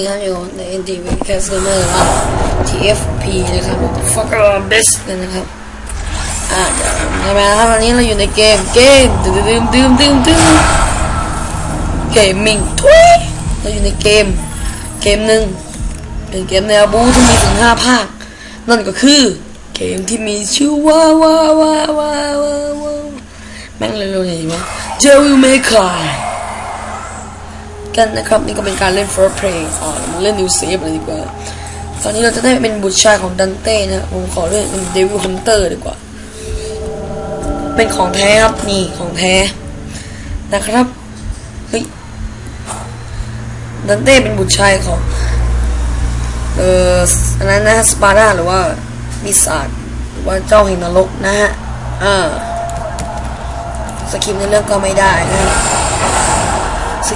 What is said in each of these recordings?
นี้ครับอยู่ใน NTV Customer นะครับ TFP นะครับ Fucker Best นะครับ อ่าเดี๋ยวใช่ไมครับวันนี้เราอยู่ในเกมเกมดื่มดื่มดื่มดื่มดื่มเกมมิงทุยเราอยู่ในเกม เกมหนึ่งเป็นเกมแนวบูที่มีถึงห้าภาค นั่นก็คือเกมที่มีชื่อว่าว่าว่าว่าว่าว่าแม่งเร็วๆหน่อยวะ Devil May Cry กันนะครับ นี่ก็เป็นการเล่น first play อ่ามาเล่น new save เลยดีกว่า ตอนนี้เราจะได้เป็นบุตรชายของดันเต้นะผมขอเล่นเป็น Devil Hunter ดีกว่า เป็นของแท้ครับนี่ของแท้นะครับเฮ้ยดันเต้เป็นบุตรชายของเอ่ออันนั้นนะสปาร์ดาหรือว่ามิสาดหรือว่าเจ้าแห่งนรกนะฮะอ่าสคริปในเรื่องก็ไม่ได้นะฮะส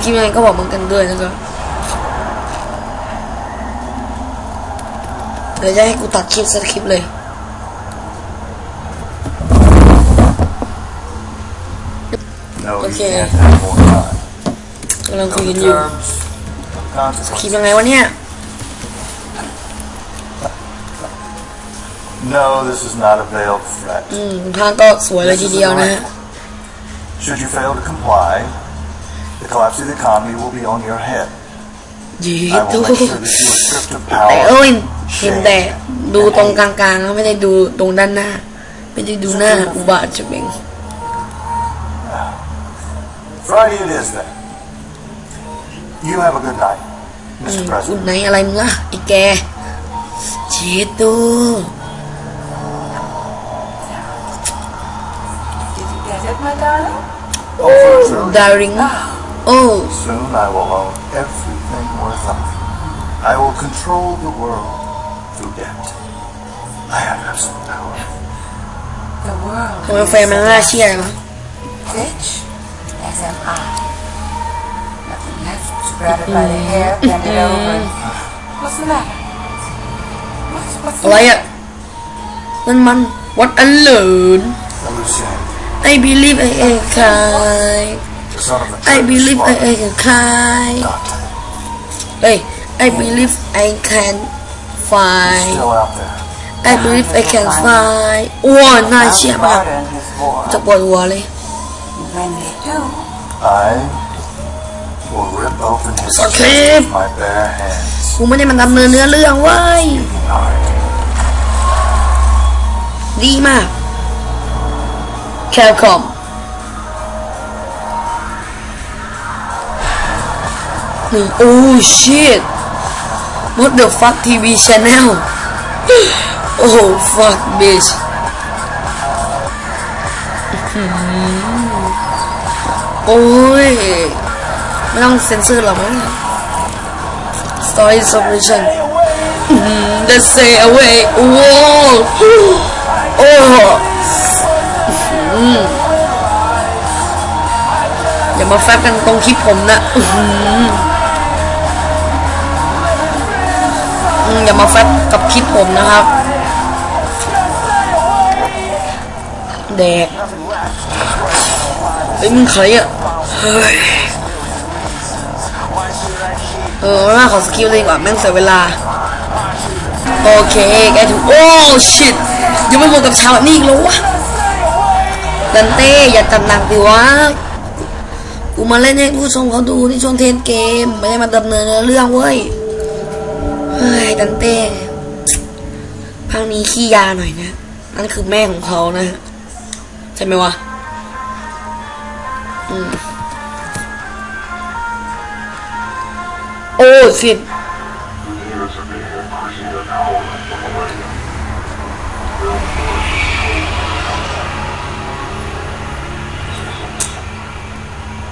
คริปต์ยังไงก็บอกเหมือนกันด้วยนะครับเดี๋ยวจะให้กูตัดคลิปสคริปต์เลย No, you Okay. can't have more time. กำลังคุย Know กัน the อยู่ terms, คลิป consequences. ยังไงวะเนี่ย No, this is not a veiled threat. อืมทางก็สวยเลย This ที is เดียว a นะฮะ direct- Should you fail to comply, the collapse of the economy will be on your head. ยี I ดู will make sure that you are stripped of แต่ power, เอ้ย เห็น shame, แต่ ดูตรงก and ลางๆแล้วไม่ได้ดูตรงด้านหน้า ไม่ได้ดูหน้าอุบาทจะเบง hate. Friday it is then. You have a good night, อุ Mr. ด President. ไหนอะไรมึงอะไอ้แกเจีดู Did you get it, my darling? Oh, for sure. ดาริงโอ้ Soon I will own everything worth owning. I will control the world through debt. I have absolute power. The world ทำไมแฟนมันน่าเชื่อเลยวะ rich as am I. Nothing left. Grab it by the hair, bend it over. What's the matter? What's, what's อะไร the อะนั่นมัน what a learn Lucien, I believe I am kind the son of a I traitor believe I squad, am kind Dante. เฮ้ย I believe I can He's fly still out there. I believe I can fly โอ้น่าเชื่อมาก Murder in his war. จะปวดหัวเลย When they do, I will rip open his Okay. chest with my bare hands. กูไม่ได้มันดำเนินเนื้อเรื่องเว้ย Alright. ดีมาก แคลคอมนี่โอ้ shit what the fuck TV channel โอ้ fuck bitch โอ้ย ไม่ต้องเซ็นเซอร์หรอกมั้ง story solution อื้อหือ let's say away โอ้โหโอ้อื้อย่ามาแฟบกันตรงคลิปผมนะ อื อย่ามาแฟบกับคลิปผมนะครับ แดกเฮ้ยมึงใครอะเฮ้ยเออหน้าขอสกิลเลยดีกว่าแม่งเสียเวลา โอเคแกถูกโอ้ชิตยังไม่หมดกับชาวนี่อีกแล้ววะดันเต้อย่าจัดหนักดิวะกูมาเล่นให้ผู้ชมเขาดูที่ช่วงเทนเกม ไม่ได้มาดำเนินเรื่องเว้ย ฮ้ยดันเต้พังนี้ขี้ยาหน่อยนะ นั่นคือแม่ของเขานะใช่ไหมวะ อืม โอ้สิบ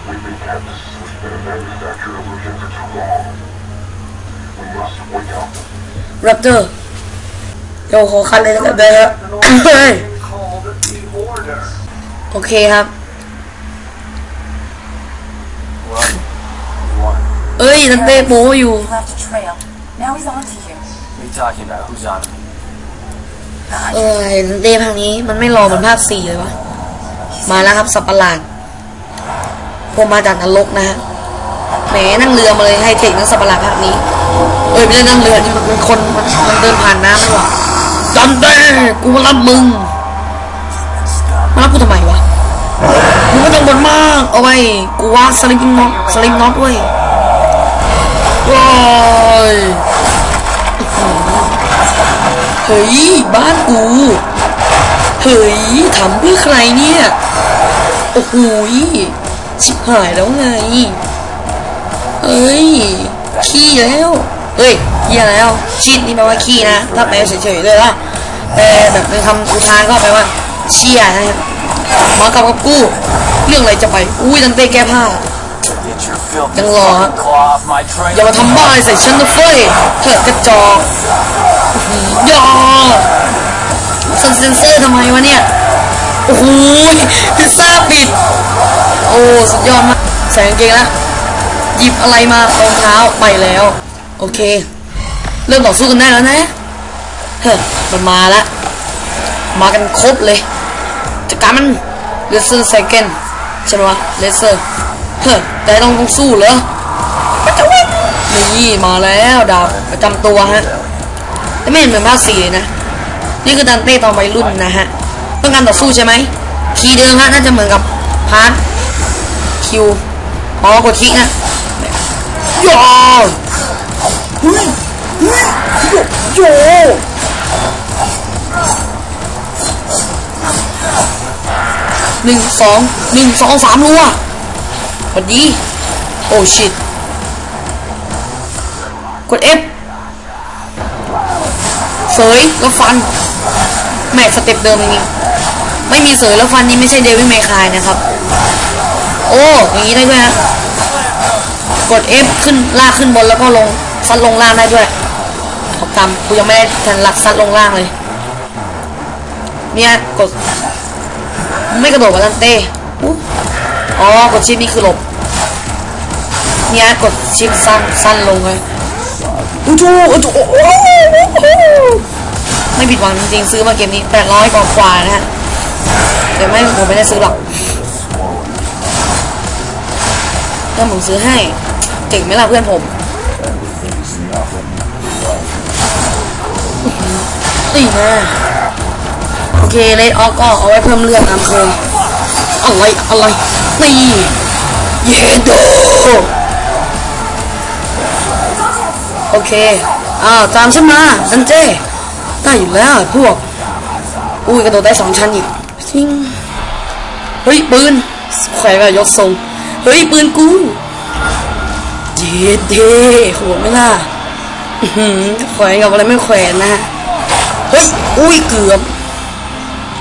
We've been kept asleep in a manufactured illusion for too long. แรปเตอร์เดี๋ยวขอคันเลยแล้วกันนะฮะเฮ้ย Called the order. โอเคครับ Well, you won. เอ้ยนันเต้โป้อยู่ he left a trail. Now he's on to you. What are you talking about? Who's on me? เอ้ยนันเต้ภาคนี้มันไม่รอเหมือนภาคสี่เลยวะ มาแล้วครับสับประหลาดพวกมาจากนรกนะฮะแหมนั่งเรือมาเลยไฮเทคนั่งสับประหลาดภาคนี้ Oh, เอ้ยไม่ได้นั่งเรือนี่มันเป็นคนมันมันเดินผ่านน้ำนี่หว่าดันเต้กูมารับมึงมารับกูทำไมวะมึงไม่ต้องบ่นมากเอาไว้กูว่าสลิมน็อตสลิมน็อตเว้ยว้ายเฮ้ยบ้านกูเฮ้ยทำเพื่อใครเนี่ยโอ้โหยชิบหายแล้วไงเอ้ย ขี้แล้วเอ้ยขี้แล้วชีดนี่แปลว่าขี้นะ ถ้าแปลเฉยๆเลยละแต่แบบเป็นคำอุทานก็แปลว่าเชี่ยนะครับมากับกับกู้ เรื่องอะไรจะไป อุ้ยดันเต้แก้ผ้า Get your filthy Đừng lo hả? fucking claw off my อย่ามาทำบ้าอะไรใส่ฉันนะเฟ้ยเถิดกระจอกอื้อหือย่าซันเซนเซอร์ทำไมวะเนี่ย โอ้โหพิซซ่าปิด โอ้ สุดยอดมาก ใส่กางเกงแล้ว หยิบอะไรมารองเท้าไปแล้ว โอเค เริ่มต่อสู้กันได้แล้วนะเฮ้ยมันมาล้วมากันครบเลยจัดการมันเลเซอร์ไซเกนใช่ไหมวะเลเซอร์เฮ้ยแต่ต้องต้องสู้เหรอนี่มาแล้วดาบประจำตัวฮะแต่ไม่เห็นเหมือนภาคสี่เลยนะ นี่คือดันเต้ตอนวัยรุ่นนะฮะต้องการต่อสู้ใช่ไหมคีย์เดิมฮะน่าจะเหมือนกับพาร์ทคิวอ๋อกดคลิกนะ ยเฮ้ยเฮ้ยโยโยหนึ่งสองหนึ่งสองสามรัวสวัสดี โอ้ชิตกด F เสยแล้วฟัน แม่สเต็ปเดิมจริงๆไม่มีเสยแล้วฟันนี่ไม่ใช่เดวิดเมคายนะครับ โอ้อย่างนี้ได้ด้วยฮะ กด F ขึ้นลากขึ้นบนแล้วก็ลงซัดลงล่างได้ด้วยขอบจำกูยังไม่ได้ทันหลักซัดลงล่างเลย เนี่ยกด ไม่กระโดดกับลันเต้อ๋อกดชิปนี่คือหลบ เนี่ยกดชิปสั้นสั้นลงเลยอู้จูอู้จูไม่ผิดหวังจริงๆซื้อมาเกมนี้แปดร้อยกว่าๆนะฮะแต่ไม่ผมไม่ได้ซื้อหรอกถ้าผมซื้อให้ เจ๋งไหมล่ะเพื่อนผม ตีมาโอเคเลดออกก็เอาไว้เพิ่มเลือดน้ำเคยอะไรอะไรนี่เยโดโอเค อ้าว ตามฉันมาดันเจ้ได้อยู่แล้วพวก อุ้ยกระโดดได้สองชั้นอีกซิงเฮ้ย ปืนแขวนกับยกทรง เฮ้ย ปืนกู เย็ดเท่โหดไม่ล่ะแขวนกับอะไรไม่แขวนนะเฮ้ย อุ้ยเกือบ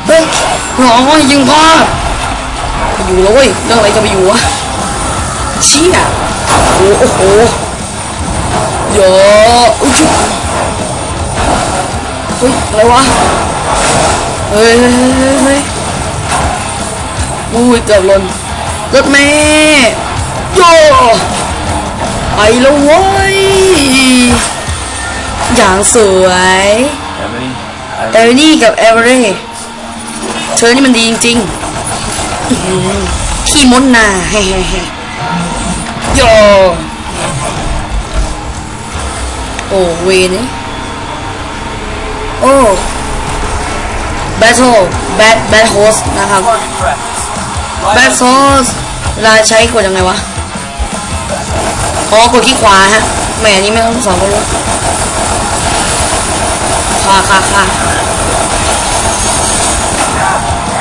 เฮ้ยหนองยิงพลาดไปอยู่แล้วเว้ยเรื่องอะไรจะไปอยู่วะเชี่ยโอ้โหเยอะอุ้ยเฮ้ยอะไรวะ เฮ้ยเฮ้ยเฮ้ยอุ้ยเกือบหล่นรถเมย์โยไป แล้วเว้ย อย่างสวย Emily, เอรินี่กับเอเวอเรเธอนี่มันดีจริงๆอื้อหือขี้มดนาเฮ้เฮ้โยโอ้เวนี่โอ้แบทเทิลแบทแบทโฮสนะครับ party practice. แบทโฮสเวลาใช้กดยังไงวะ อ๋อกดที่ขวาฮะแหมนี้ไม่ต้องสอนก็รู้ค่ะค่ะค่ะ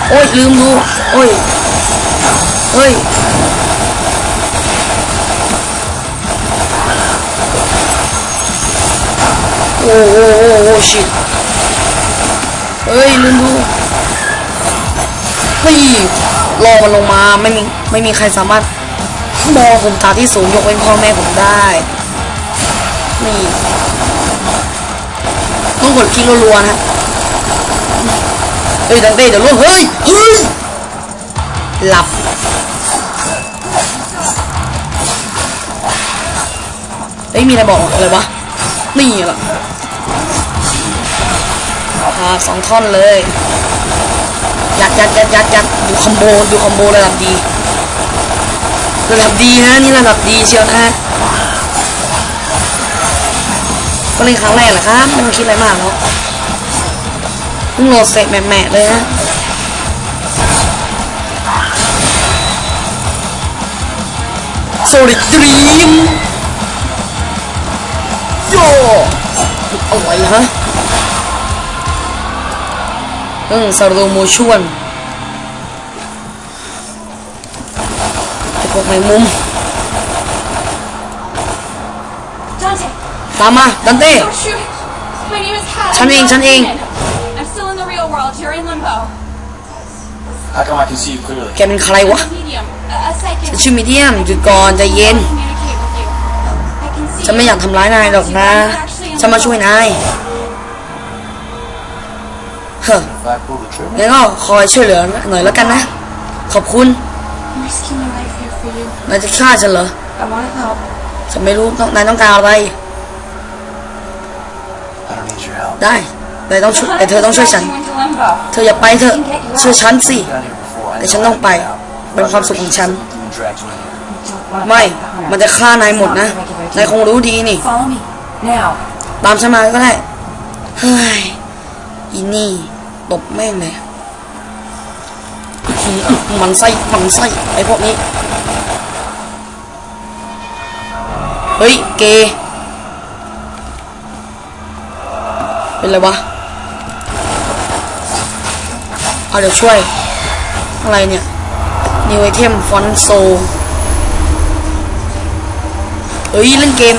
โอ้ยลืมดูโอ้ยเฮ้ยโอ้โหโอ้โหชิเฮ้ยลืมดูเฮ้ยรอมันลงมาไม่มีไม่มีใครสามารถ มองผมตาที่สูงยกเว้นพ่อแม่ผมได้นี่ต้องกดคลิกรัวๆนะเฮ้ยดังเต้เดี๋ยวล่วงเฮ้ยเฮ้ยหลับเฮ้ยมีอะไรบอกอะไรวะนี่แหละอ่าสองท่อนเลยยัดยัดยัดยัดยัดดูคอมโบดูคอมโบระดับดี ระดับดีนะนี่ระดับดีเชียวนะฮะก็เล่นครั้งแรกแหละครับไม่ต้องคิดอะไรมากหรอกเพิ่งโหลดเสร็จแหม่ๆเลยนะโซลิดรีมโยเอะไรฮะเอืมซาโรโมชวน พวกแมงมุม Dante, ตามมาดันเต้ don't shoot. My name is Kat. Chân I'm Ing, not Chân Ing. human. I'm still in the real world. You're in limbo. How come I can see you clearly? แกเป็นใครวะ Medium. A, a second. ชื่อมีเดียมหยุดก่อนใจเย็น Communicate with you. I can see ฉันไม่อยากทำร้ายนายหรอกนะ ฉันมาช่วยนาย เฮ้อ If I pull the trigger, งั้นก็คอยช่วยเหลือหน่อยแล้วกันนะ ขอบคุณ I'm risking my life here for you. นายจะฆ่าฉันเหรอ I want to help. ฉันไม่รู้ต้องนายต้องการอะไร I don't need your help. ได้นายต้องช่วยแต่เธอต้องช่วยฉัน You into limbo. เธออย่าไปเถอะเชื่อฉันสิ I've been here before. I แต่ know ฉันต้องไป how to get out. เป็นความสุขของฉัน And drag you in here. ไม่ มันจะฆ่านายหมดนะ นายคงรู้ดีนี่ Follow me. Now. ตามฉันมาก็ได้ เฮ้ย อีนี่ตบแม่งเลยอื้อหือ มันไส้มันไส้ไอ้พวกนี้ เฮ้ย เก เป็นไรวะ เอาเดี๋ยวช่วย อะไรเนี่ย New Item Font s o เฮ้ย เล่นเกม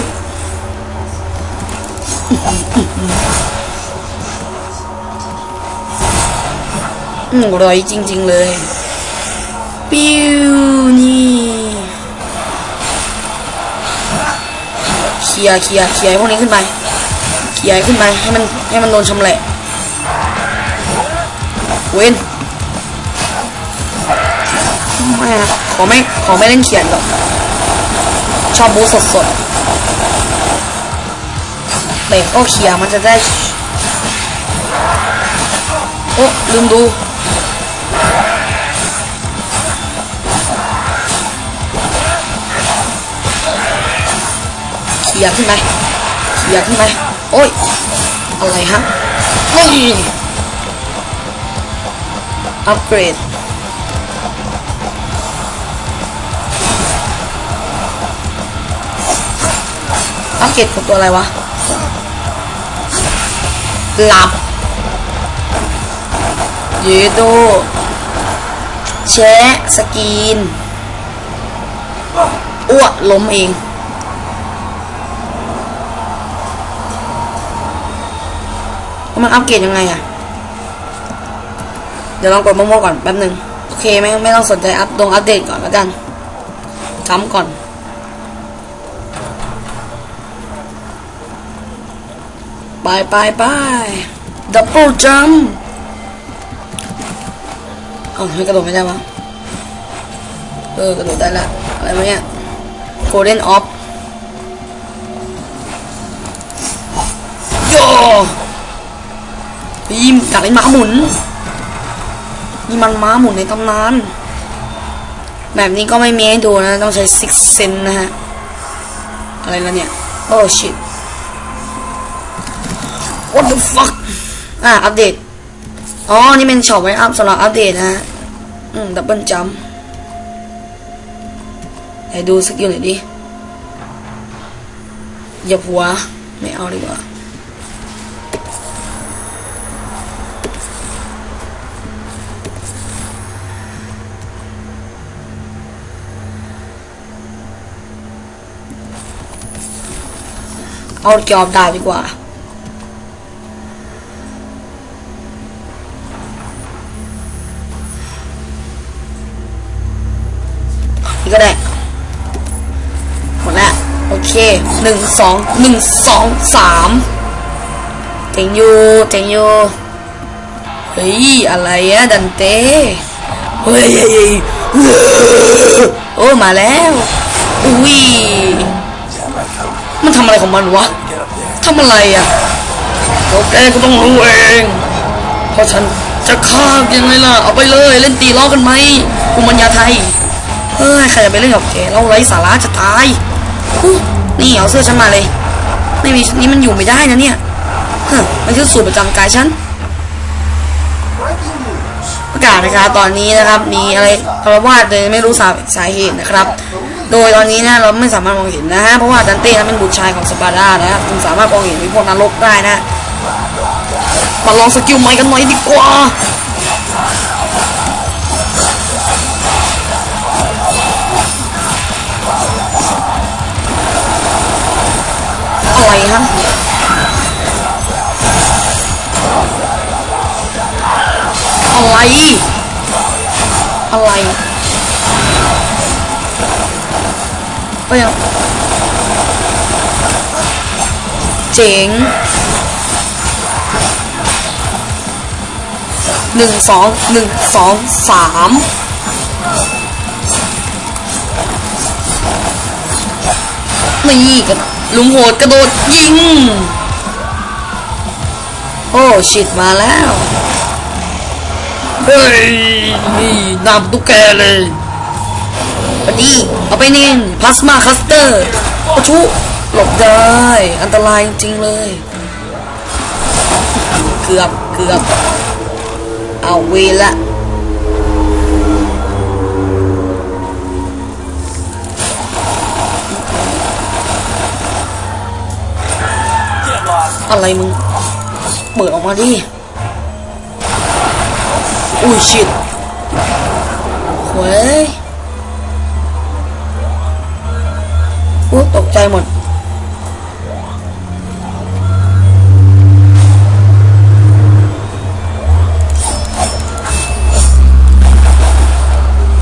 อืมอร่อยจริง ๆ เลย ปิ้วนี่เคลียร์เคลียร์เคลียร์พวกนี้ขึ้นไปเคลียร์ขึ้นไปให้มันให้มันโดนชำแหละเว้นไม่อะขอไม่ขอไม่เล่นเขียนหรอกชอบบูสดสดๆเตะก็เคลียร์มันจะได้โอ้ลืมดู เขี่ยขึ้นไปเขี่ยขึ้นไปโอ้ยอะไรฮะนี่อัปเกรดอัปเกรดของตัวอะไรวะหลับเยโดแชะสกีนอ้วกล้มเอง มันอัปเกรดยังไงอะเดี๋ยวลองกดโมโมก่อนแป๊บหนึ่งโอเคไม่ไม่ต้องสนใจอัปดงอัปเดตก่อนแล้วกันทำก่อน ไปไปไปดับเบิลจัมเอ้าไม่กระโดดไม่ได้วะเออกระโดดได้ละอะไรวะเนี่ยโกลเด้นออฟโย พีมอยากเล่นม้าหมุน นี่มันม้าหมุนในตำนาน แบบนี้ก็ไม่มีให้ดูนะ ต้องใช้ซิกเซนนะฮะ อะไรแล้วเนี่ย โอ้ shit what the fuck อะ อัปเดต อ๋อ นี่เป็นช็อปไว้อัพสำหรับอัปเดตนะฮะ อืม ดับเบิลจัมไหนดูสกิลหน่อยดิอย่าหัว ไม่เอาดีกว่า เอาจอบดาบดีกว่า นี่ก็ได้หมดแล้วโอเคหนึ่งสองหนึ่งสองสามเจ๋งอยู่เจ๋งอยู่เฮ้ย อะไรอะดันเต้เฮ้ยเฮ้ยเฮ้ยโอ้ มาแล้ว อุ้ย มันทำอะไรของมันวะทำอะไรอะโอเคก็ต้องรู้เอง เพราะฉันจะฆ่ายังไงล่ะ เอาไปเลย เล่นตีล้อกันไหมภูมิปัญญาไทย เฮ้ย ใครจะไปเล่นกับแกเราไร้สาระจะตาย นี่เอาเสื้อฉันมาเลย ไม่มีชุดนี้มันอยู่ไม่ได้นะเนี่ยฮะมันคือสูตรประจำกายฉัน ประกาศนะครับตอนนี้นะครับ มีอะไรคารวาสเลยไม่รู้สาสาเหตุนะครับ โดยตอนนี้นะเราไม่สามารถมองเห็นนะฮะเพราะว่าดันเต้นั้นเป็นบุตรชายของสปาร์ตานะครับจึงสามารถมองเห็นพวกนรกได้นะมาลองสกิลใหม่กันหน่อยดีกว่าอะไรฮะอะไร อะไร ก็ยังเจ๋งหนึ่งสองหนึ่งสองสามนี่กันลุงโหดกระโดดยิง โอ้ชิดมาแล้ว เฮ้ย นี่นำตุ๊กแกเลย ปดีเอาไปนี่พลาสมาคัสเตอร์โอ้ชุหลบได้ อันตรายจริงๆเลย เกือบเกือบ เอาเวละอะไรมึง เปิดออกมาดิ อุ้ยชิดเฮ้ย อู้ตกใจหมด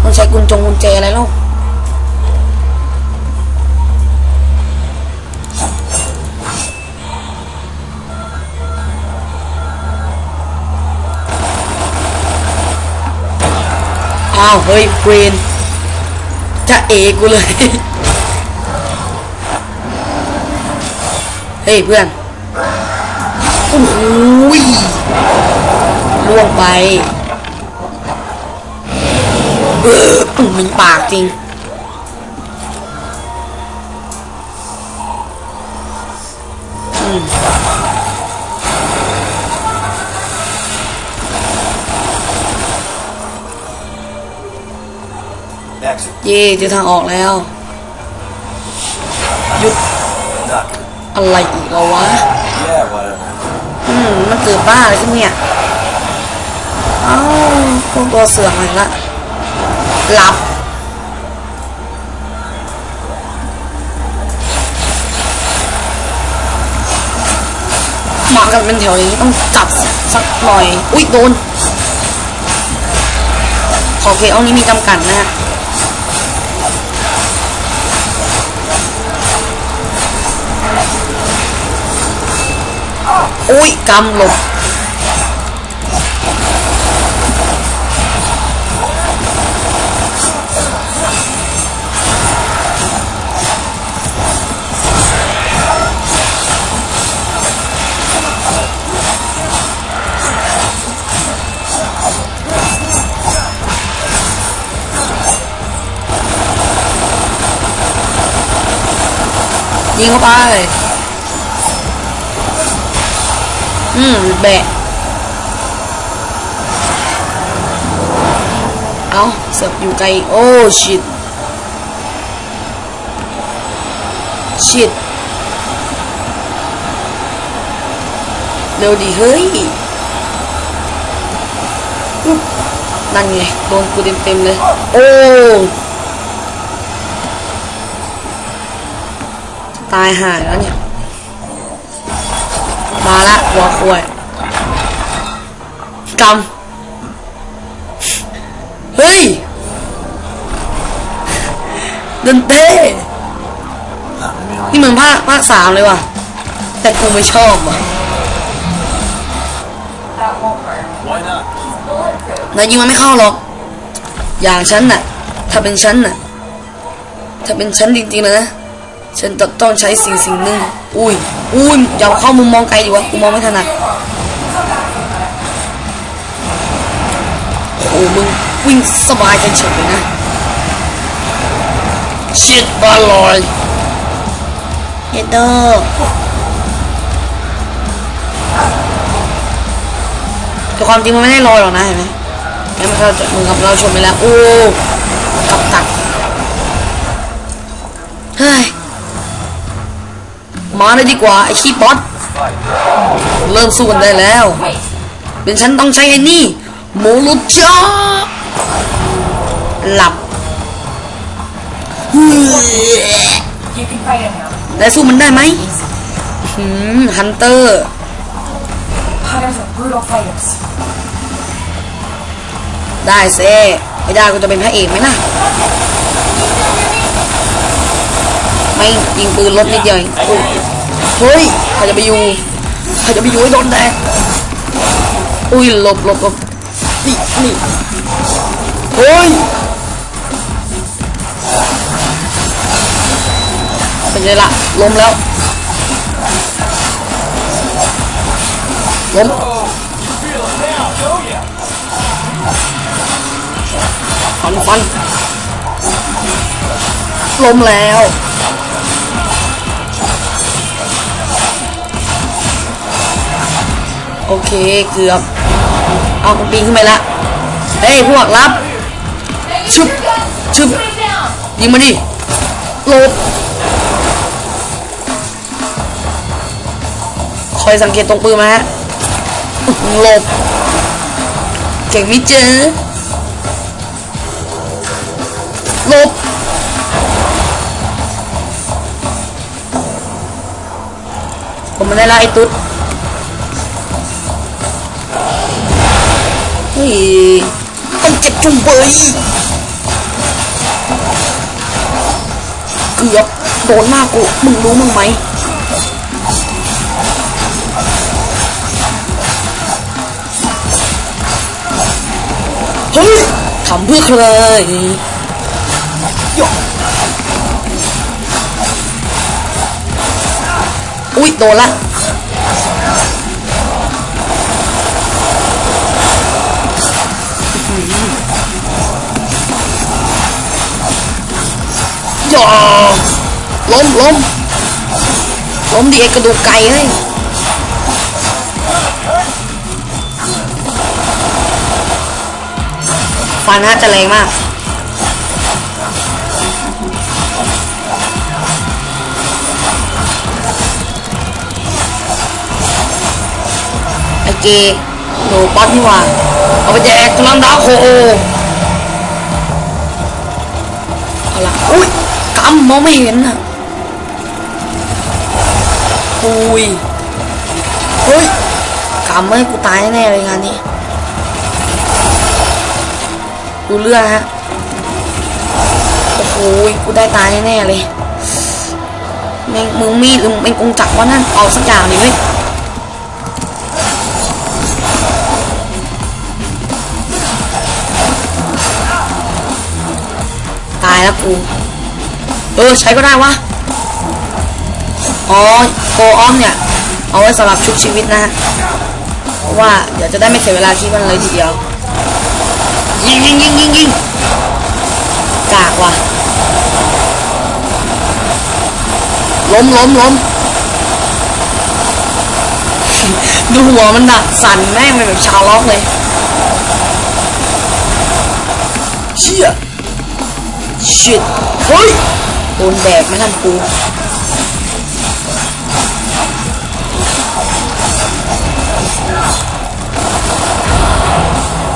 ต้องใช้กุญจงกุญแจอะไรเล่าอ้าว เฮ้ยเบรนจะเอกูเลย ฮ้ยเพื่อนโอ้โหยล่วงไปเออมันปากจริง Exit. เย่เจอทางออกแล้ว หยุด Not. อะไรอีกแล้ววะ Yeah, whatever. อืมมันเกิดบ้าอะไรขึ้นเนี่ยเอ้าพวกตัวเสือมาอีกละหลับมากันเป็นแถวอย่างนี้ต้องจับสักหน่อย อุ๊ย โดนขอเคเอานี้มีจำกัดนะฮะ อุ้ยกำหล บยิงเข้าไปอืมแบะเอาเสือกอยู่ไกล มาละหัวควยกำเฮ้ยดนเต้นี่เหมือนภาคภาคสามเลยว่ะ แต่กูไม่ชอบว่ะนายยิงมันไม่เข้าหรอก อย่างฉันน่ะ ถ้าเป็นฉันน่ะ ถ้าเป็นฉันจริงๆนะ ฉันต้องใช้สิ่งสิ่งหนึ่งอุ้ยอุ้ยอย่าเข้ามุมมองไกลดิวะกูมองไม่ถนัดโอ้มึงวิ่งสบายกันเฉยเลยนะเชิดบอลลอยเฮดเดอร์แต่ความจริงมันไม่ได้ลอยหรอกนะเห็นไหมงั้นมันเราจะมึงกับเราชนไปแล้ว โอ้ กับตักเฮ้ย มาเลยดีกว่าไอ้ขี้ป๊อตเริ่มสู้กันได้แล้ว เป็นฉันต้องใช้ไอ้นี่โมโลจ้าหลับ You can fight him now. แล้สู้มันได้ไหมหืมฮันเตอร์ได้เซ่ไม่ได้กูจะเป็นพระเอกไหมนะไม่ยิงปืนลดนิดเดียว เฮ้ยใครจะไปอยู่ใครจะไปอยู่ให้โดนแดกอุ้ยหลบหลบหลบนี่นี่เฮ้ยเป็นไงล่ะล้มแล้วล้มฟันฟันล้มแล้ว โอเคเกือบ เอาปีนขึ้นไปละ เฮ้ยพวกรับชึบชึบยิงมาดิหลบคอยสังเกตตรงปืนมาฮะหลบ เก่งมิเจอหลบผมไม่ได้ไล่ตุ๊ด เฮ้ยมันเจ็บจุงเบยเกือบโดนหน้ากูมึงรู้มึงไหมเฮ้ยทำเพื่อใครอุ้ยโดนละ อล้มล้มล้มดิไอกระดูกไก่เฮ้ยฟันฮะจะแรงมากไอเกหนูป๊อตนี่หว่าเอาไปแจกกำลังดาวโคเอาละอุ้ยำมองไม่เห็นอะอุ้ยเฮ้ยกำไม่ให้กูตายแน่เลยงานนี้ดูเรื่องฮะโอ้โหกูได้ตายแน่เลยแม่งมึงมีดหรือมึงเป็นกงจักรวะนั่นเอาสักอย่างดิเว้ยตายแล้วกู เออใช้ก็ได้วะอ๋อโกออมเนี่ย เอาไว้สำหรับชุบชีวิตนะฮะเพราะว่าเดี๋ยวจะได้ไม่เสียเวลาคิดมันเลยทีเดียวยิงยิงยิงยิงยิงกากว่ะล้มล้มล้มดูหัวมันน่ะสั่นแม่งเป็นแบบชาวล็อกเลยเชี่ยชิดเฮ้ย โดนแดกไม่ทันกู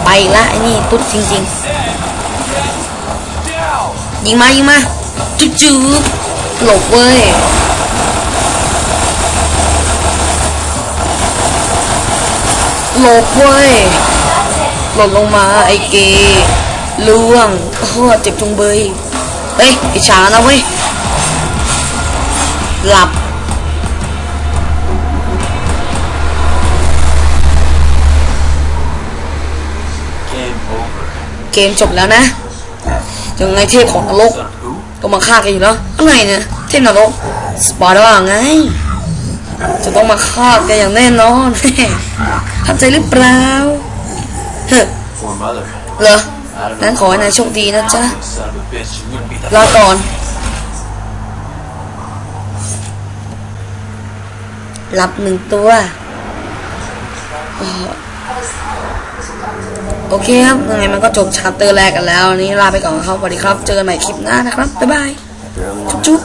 ไปละไอ้นี่ตุ๊ดจริง ๆ ยิงมา ยิงมา จุ๊บจุ๊บหลบเว้ยหลบเว้ยหล่นลงมาไอ้เกล่วงโอ้โหเจ็บจุงเบย เฮ้ยไอ้ฉานะเว้ย หลับ Game over. เกมจบแล้วนะยังไงเทพของนรก Son who? ก็มาฆ่ากันอยู่แล้วอะไรเนี่ยเทพนรกสปาร์ตว่าไง จะต้องมาฆ่ากันอย่างแน่นอนเข้าใจหรือเปล่าเฮ้อ For mother. เหรอ นั้นขอให้นายโชคดีนะจ๊ะลาก่อน รับหนึ่งตัว โอเคครับยังไงมันก็จบชาร์เตอร์แรกกันแล้ว นี้ลาไปก่อนครับสวัสดีครับ เจอกันใหม่คลิปหน้านะครับ บ๊ายบาย จุ๊บ